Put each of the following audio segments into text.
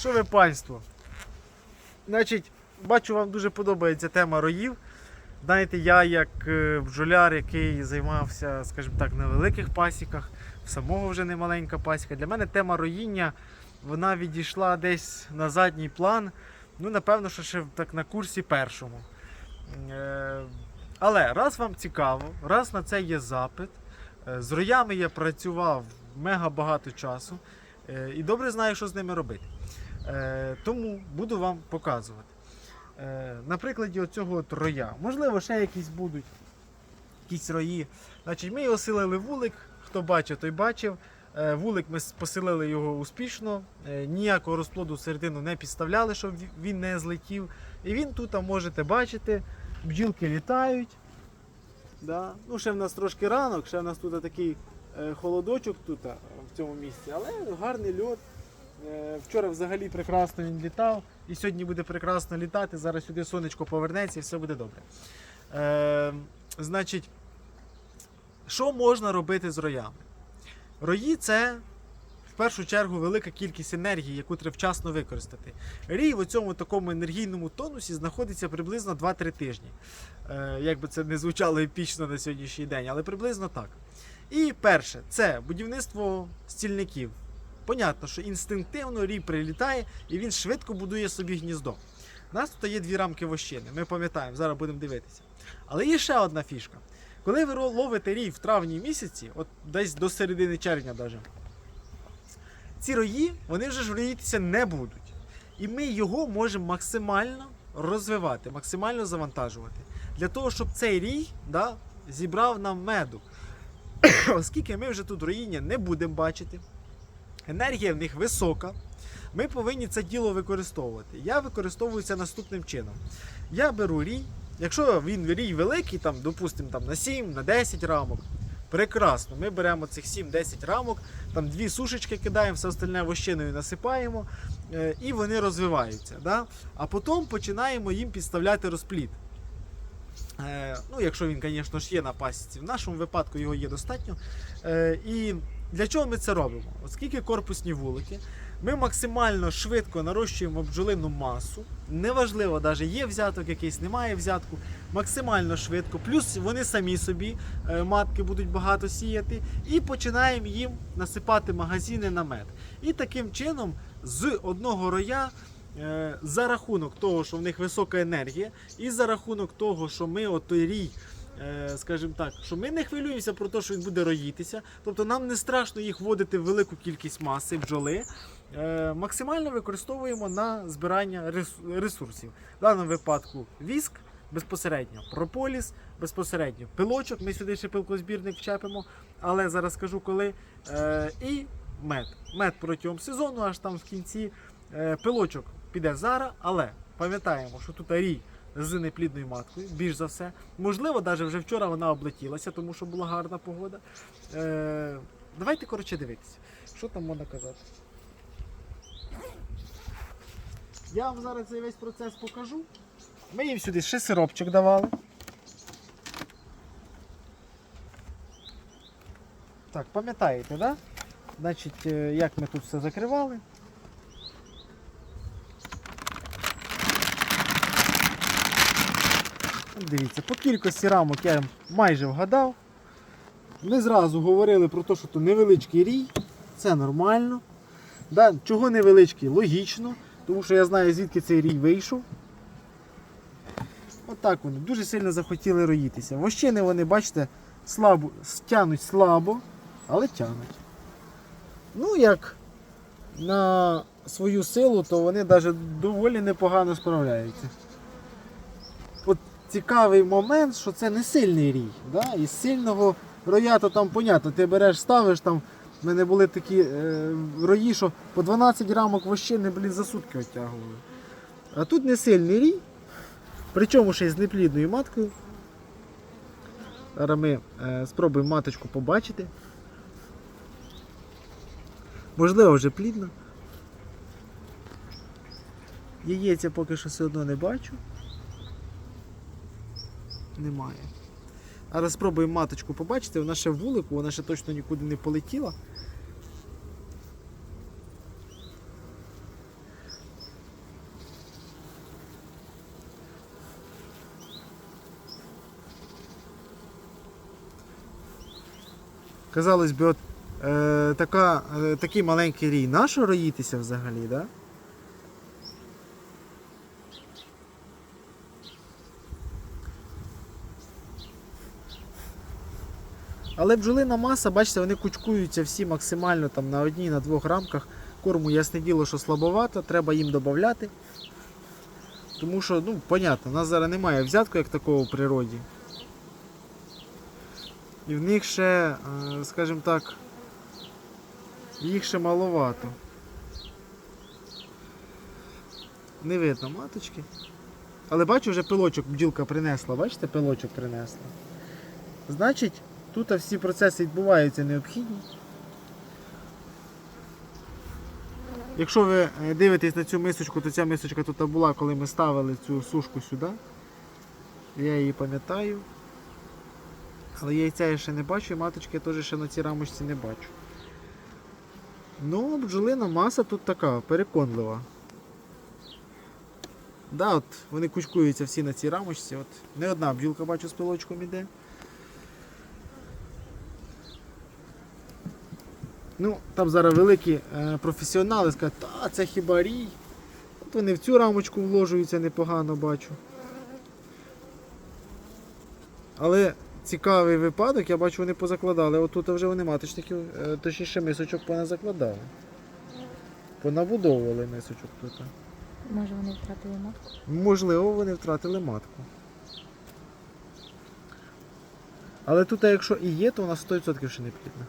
Що ви панство? Значить, бачу, вам дуже подобається тема роїв. Знаєте, я як е, бджоляр, який займався, скажімо так, на великих пасіках, в самого вже не маленька пасіка. Для мене тема роїння вона відійшла десь на задній план. Ну, напевно, що ще так на курсі першому. Е, Але раз вам цікаво, раз на це є запит. е, З роями я працював мега багато часу і добре знаю, що з ними робити. Е, Тому буду вам показувати. Е, На прикладі оцього от роя. Можливо, ще якісь будуть якісь рої. Значить, ми його силили вулик. Хто бачив, той бачив. Е, Вулик ми поселили його успішно, ніякого розплоду всередину не підставляли, щоб він не злетів. І він тут можете бачити, бджілки літають. Да. Ну, ще в нас трошки ранок, ще в нас тут такий холодочок тут, в цьому місці, але гарний льот. Е, Вчора взагалі прекрасно він літав, і сьогодні буде прекрасно літати. Зараз сюди сонечко повернеться і все буде добре. Е, значить, що можна робити з роями? Рої це в першу чергу велика кількість енергії, яку треба вчасно використати. Рій в цьому такому енергійному тонусі знаходиться приблизно 2-3 тижні. Е, як би це не звучало епічно на сьогоднішній день, але приблизно так. І перше, це будівництво стільників. Понятно, що інстинктивно рій прилітає і він швидко будує собі гніздо. У нас тут є дві рамки вощини, ми пам'ятаємо, зараз будемо дивитися. Але є ще одна фішка. Коли ви ловите рій в травні місяці, от десь до середини червня навіть, ці рої, вони вже ж роїтися не будуть. І ми його можемо максимально розвивати, максимально завантажувати. Для того, щоб цей рій да, зібрав нам меду. Оскільки ми вже тут роїння не будемо бачити, енергія в них висока, ми повинні це діло використовувати. Я використовую це наступним чином. Я беру рій, якщо він рій великий, там, допустимо, там, на 7, на 10 рамок, прекрасно. Ми беремо цих 7-10 рамок, там дві сушечки кидаємо, все остальне вощиною насипаємо, е, і вони розвиваються. Да? А потім починаємо їм підставляти розплід. Е, ну, якщо він, звісно ж, є на пасіці. В нашому випадку його є достатньо. Е, і для чого ми це робимо? Оскільки корпусні вулики, ми максимально швидко нарощуємо бджолину масу. Неважливо, навіть є взяток якийсь, немає взятку. Максимально швидко. Плюс вони самі собі е, матки будуть багато сіяти. І починаємо їм насипати магазини на мед. І таким чином з одного роя. е, За рахунок того, що в них висока енергія, і за рахунок того, що ми от рій, скажімо так, що ми не хвилюємося про те, що він буде роїтися. Тобто нам не страшно їх вводити в велику кількість маси бджоли. Е, Максимально використовуємо на збирання ресурсів. В даному випадку віск. Безпосередньо прополіс, безпосередньо пилочок. Ми сюди ще пилкозбірник вчепимо, але зараз скажу коли. Е, і мед. Мед протягом сезону, аж там в кінці. Е, пилочок піде зараз, але пам'ятаємо, що тут рій з неплідною маткою, більш за все. Можливо, навіть вже вчора вона облетілася, тому що була гарна погода. Е, давайте, коротше, дивитися, що там можна казати. Я вам зараз цей весь процес покажу. Ми їм сюди ще сиропчик давали. Так, пам'ятаєте? Да? Значить, е, як ми тут все закривали. Дивіться, по кількості рамок я майже вгадав. Ми зразу говорили про те, що то невеличкий рій, це нормально. Да, чого невеличкий? Логічно, тому що я знаю, звідки цей рій вийшов. Отак вони дуже сильно захотіли роїтися. Вощини вони, бачите, слабо, тянуть слабо, але тянуть. Ну, як на свою силу, то вони навіть доволі непогано справляються. Цікавий момент, що це не сильний рій. Да? І з сильного роя, то там понятно, ти береш, ставиш там. В мене були такі е, рої, що по 12 рамок вощини, блін, за сутки оттягували. А тут не сильний рій, причому ще й з неплідною маткою. Зараз ми е, спробуємо маточку побачити. Можливо, вже плідно. Яєць я поки що все одно не бачу немає. Зараз спробуємо маточку побачити, вона ще в вулику, вона ще точно нікуди не полетіла. Казалось би, от е, така, е, такий маленький рій, на що роїтися взагалі? Да? Але бджолина маса, бачите, вони кучкуються всі максимально там на одній, на двох рамках. Корму ясне діло, що слабовато, треба їм додати. Тому що, ну, понятно, у нас зараз немає взятку як такого в природі. І в них ще, е, скажімо так, їх ще маловато. Не видно маточки. Але бачу, вже пилочок бджілка принесла. Бачите, пилочок принесла. Значить, тут всі процеси відбуваються необхідні. Якщо ви е, дивитесь на цю мисочку, то ця мисочка тут була, коли ми ставили цю сушку сюди. Я її пам'ятаю. Але яйця я ще не бачу і маточки я теж ще на цій рамочці не бачу. Ну, бджолина маса тут така, переконлива. Да, от вони кучкуються всі на цій рамочці. От не одна бджілка бачу з пилочком іде. Ну, там зараз великі е, професіонали скажуть, та це хіба рій. От вони в цю рамочку вложуються непогано бачу. Але цікавий випадок, я бачу, вони позакладали. От тут вже вони маточників, е, точніше мисочок поназакладали. Понабудовували мисочок тут. Може вони втратили матку? Можливо, вони втратили матку. Але тут, якщо і є, то вона 100% ще не плідна.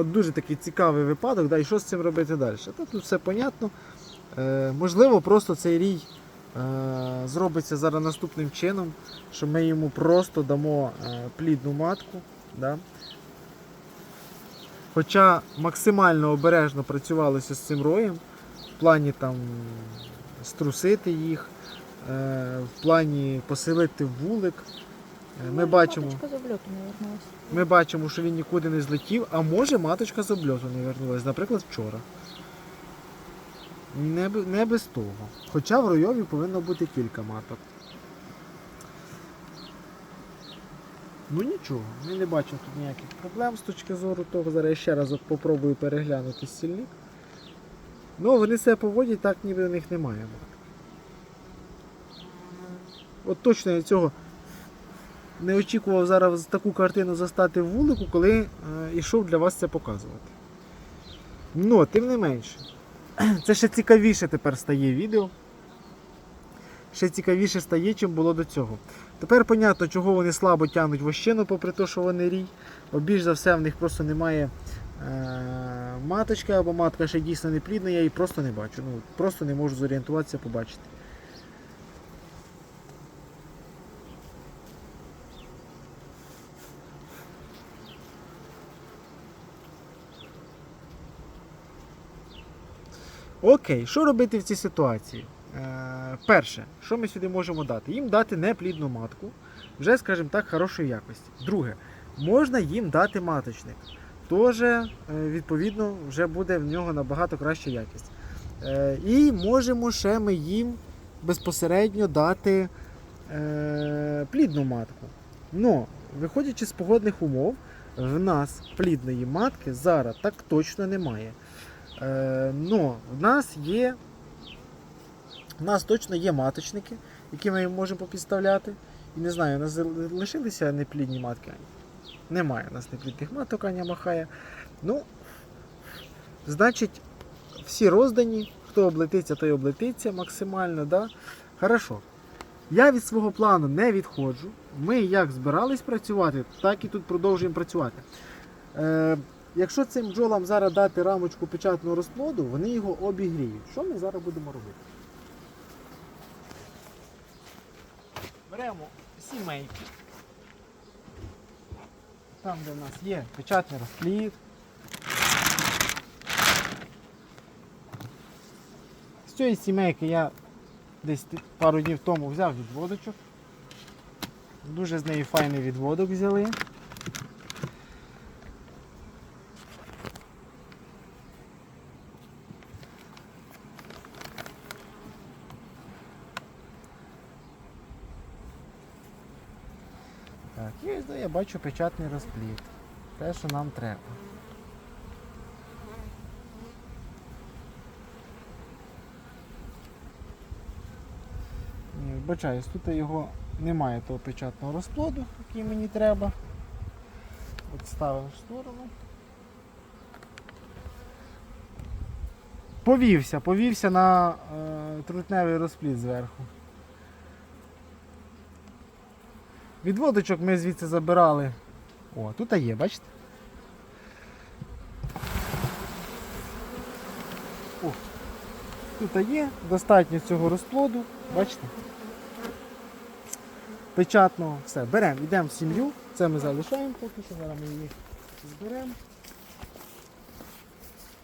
От дуже такий цікавий випадок, да, і що з цим робити далі? Та тут все понятно. Е, можливо, просто цей рій е, зробиться зараз наступним чином, що ми йому просто дамо е, плідну матку. Да? Хоча максимально обережно працювалося з цим роєм, в плані там струсити їх, е, в плані поселити вулик. Е, Ми бачимо. Маточка з обльоту не вернулася. Ми бачимо, що він нікуди не злетів, а може маточка з обльоту не вернулась, наприклад, вчора. Не, не без того. Хоча в ройові повинно бути кілька маток. Ну нічого, ми не бачимо тут ніяких проблем з точки зору того. Зараз я ще раз от попробую переглянути стільник. Ну, вони себе поводять так, ніби у них немає. От точно я цього не очікував зараз таку картину застати в вулику, коли е, йшов для вас це показувати. Ну, тим не менше, це ще цікавіше тепер стає відео. Ще цікавіше стає, чим було до цього. Тепер понятно, чого вони слабо тягнуть вощину, попри те, що вони рій. Бо більш за все в них просто немає е- маточки, або матка ще дійсно не плідна, я її просто не бачу. Ну, просто не можу зорієнтуватися, побачити. Окей, що робити в цій ситуації? Е, перше, що ми сюди можемо дати? Їм дати неплідну матку, вже, скажімо так, хорошої якості. Друге, можна їм дати маточник. Теж, е, відповідно, вже буде в нього набагато краща якість. Е, і можемо ще ми їм безпосередньо дати е, плідну матку. Но, виходячи з погодних умов, в нас плідної матки зараз так точно немає. Е, но в нас є. У нас точно є маточники, які ми можемо попідставляти. І не знаю, у нас лишилися неплідні матки. Немає у нас неплідних маток, Аня махає. Ну, значить, всі роздані, хто облетиться, той облетиться максимально. Да? Хорошо. Я від свого плану не відходжу. Ми як збирались працювати, так і тут продовжуємо працювати. Е, якщо цим бджолам зараз дати рамочку печатного розплоду, вони його обігріють. Що ми зараз будемо робити? Беремо сімейки. Там, де в нас є печатний розплід. З цієї сімейки я десь пару днів тому взяв відводочок. Дуже з неї файний відводок взяли. І я бачу печатний розплід. Те, що нам треба. Вибачаюсь, тут його немає того печатного розплоду, який мені треба. От ставимо в сторону. Повівся, повівся на е, трутневий розплід зверху. Відводочок ми звідси забирали. О, тут є, бачите? Тут є, достатньо цього розплоду, бачите? Печатного, все, беремо, йдемо в сім'ю, це ми залишаємо поки що, зараз ми її зберемо.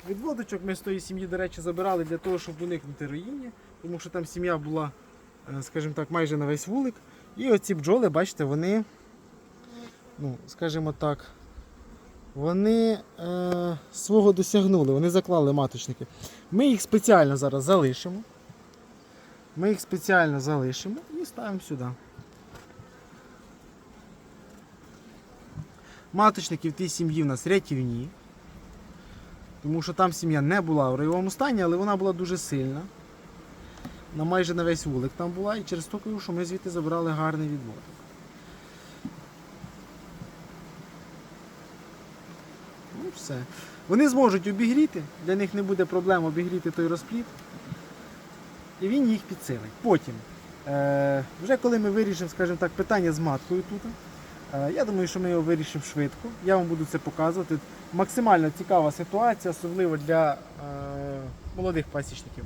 Відводочок ми з тої сім'ї, до речі, забирали для того, щоб уникнути руїння, тому що там сім'я була, е, скажімо так, майже на весь вулик. І оці бджоли, бачите, вони, ну, скажімо так, вони е, свого досягнули, вони заклали маточники. Ми їх спеціально зараз залишимо. Ми їх спеціально залишимо і ставимо сюди. Маточники в тій сім'ї в нас рятівні. Тому що там сім'я не була в райовому стані, але вона була дуже сильна. На майже на весь вулик там була, і через то кажу, що ми звідти забрали гарний відводок. Ну все. Вони зможуть обігріти, для них не буде проблем обігріти той розплід. І він їх підсилить. Потім, е, вже коли ми вирішимо, скажімо так, питання з маткою тут, я думаю, що ми його вирішимо швидко. Я вам буду це показувати. Максимально цікава ситуація, особливо для е, молодих пасічників.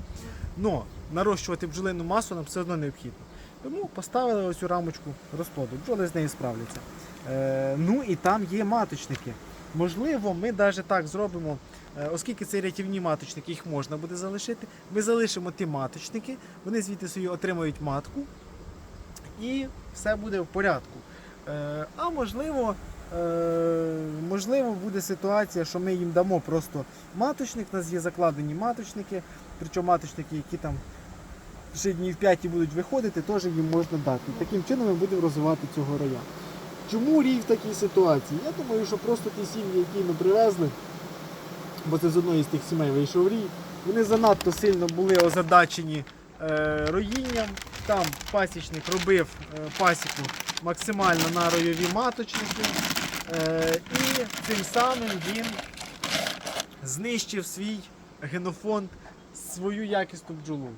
Но нарощувати бджолину масу нам все одно необхідно. Тому поставили ось цю рамочку розплоду. Бджоли з нею справляться. Е, ну і там є маточники. Можливо, ми навіть так зробимо, е, оскільки це рятівні маточники, їх можна буде залишити. Ми залишимо ті маточники, вони звідти собі отримають матку і все буде в порядку. Е, а можливо, е, можливо, буде ситуація, що ми їм дамо просто маточник. У нас є закладені маточники, причому маточники, які там ще днів 5 будуть виходити, теж їм можна дати. Таким чином ми будемо розвивати цього рая. Чому рій в такій ситуації? Я думаю, що просто ті сім'ї, які ми привезли, бо це з одної з тих сімей вийшов рій, вони занадто сильно були озадачені роїнням. Там пасічник робив е, пасіку максимально на ройові маточники. Е, і цим самим він знищив свій генофонд, свою якісну бджолу.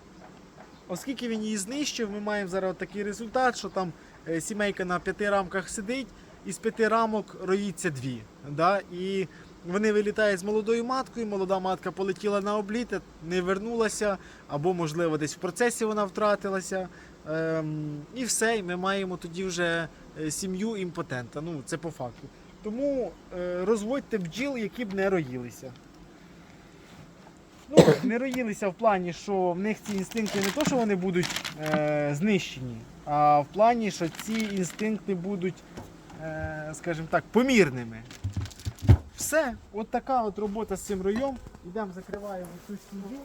Оскільки він її знищив, ми маємо зараз такий результат, що там е, сімейка на п'яти рамках сидить, і з п'яти рамок роїться дві. Да? І вони вилітають з молодою маткою, молода матка полетіла на обліт, не вернулася, або, можливо, десь в процесі вона втратилася. Ем, і все, і ми маємо тоді вже е, сім'ю імпотента. Ну, це по факту. Тому е, розводьте бджіл, які б не роїлися. Ну, не роїлися в плані, що в них ці інстинкти не то, що вони будуть е, знищені, а в плані, що ці інстинкти будуть, е, скажімо так, помірними. Все, от така от робота з цим роєм. Йдемо, закриваємо цю сім'ю.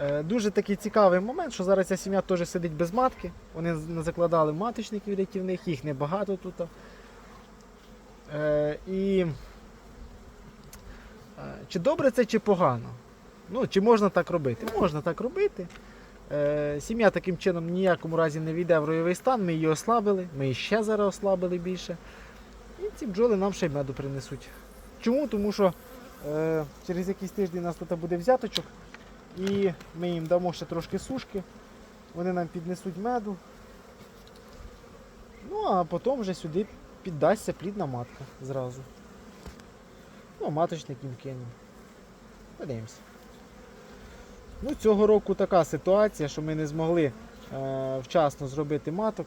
Е, Дуже такий цікавий момент, що зараз ця сім'я теж сидить без матки. Вони не закладали маточників рятівних, їх небагато тут. Е, і чи добре це, чи погано? Ну, чи можна так робити? Можна так робити. Е, сім'я таким чином ніякому разі не війде в ройовий стан, ми її ослабили, ми її ще зараз ослабили більше. І ці бджоли нам ще й меду принесуть. Чому? Тому що е, через якийсь тиждень у нас тут буде взяточок. І ми їм дамо ще трошки сушки, вони нам піднесуть меду. Ну, а потім вже сюди піддасться плідна матка зразу. Ну, маточник їм кинемо. Подивимося. Ну, цього року така ситуація, що ми не змогли е, вчасно зробити маток.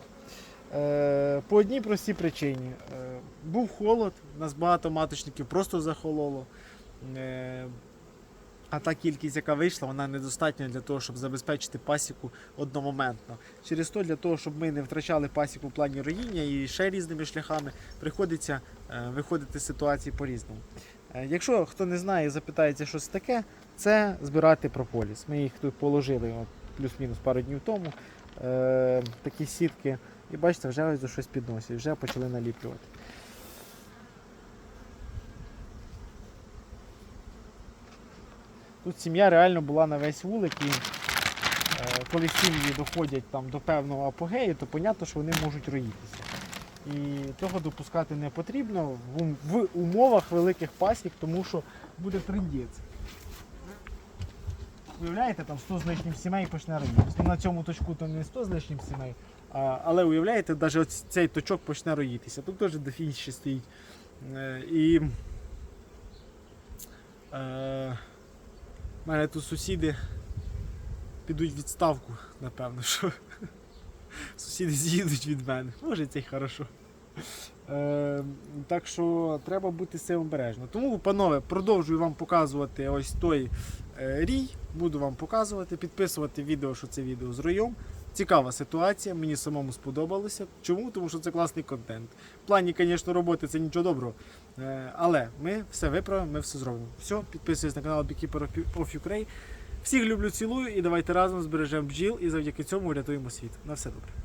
Е, по одній простій причині. Е, був холод, нас багато маточників просто захололо. Е, А та кількість, яка вийшла, вона недостатня для того, щоб забезпечити пасіку одномоментно. Через то, для того, щоб ми не втрачали пасіку в плані роїння і ще різними шляхами, приходиться е, виходити з ситуації по-різному. Е, якщо хто не знає, запитається, що це таке, це збирати прополіс. Ми їх тут положили плюс-мінус пару днів тому. Е, такі сітки. І бачите, вже ось щось підносять, вже почали наліплювати. Тут сім'я реально була на весь вулик, і е, коли сім'ї доходять там до певного апогею, то понятно, що вони можуть роїтися. І того допускати не потрібно в, умовах великих пасік, тому що буде трендець. Уявляєте, там 100 з лишнім сімей почне роїтися. На цьому точку то не 100 з лишнім сімей, а, але уявляєте, навіть цей точок почне роїтися. Тут теж дофініще стоїть. Е, і е, мене тут сусіди підуть відставку, напевно, що сусіди з'їдуть від мене. Може, це й хорошо. Е, так що треба бути цим обережно. Тому, панове, продовжую вам показувати ось той е, рій. Буду вам показувати, підписувати відео, що це відео з роєм. Цікава ситуація, мені самому сподобалося. Чому? Тому що це класний контент. В плані, звісно, роботи це нічого доброго. Е, але ми все виправимо, ми все зробимо. Все, підписуйтесь на канал Beekeeper of Ukraine. Всіх люблю, цілую і давайте разом збережемо бджіл і завдяки цьому врятуємо світ. На все добре.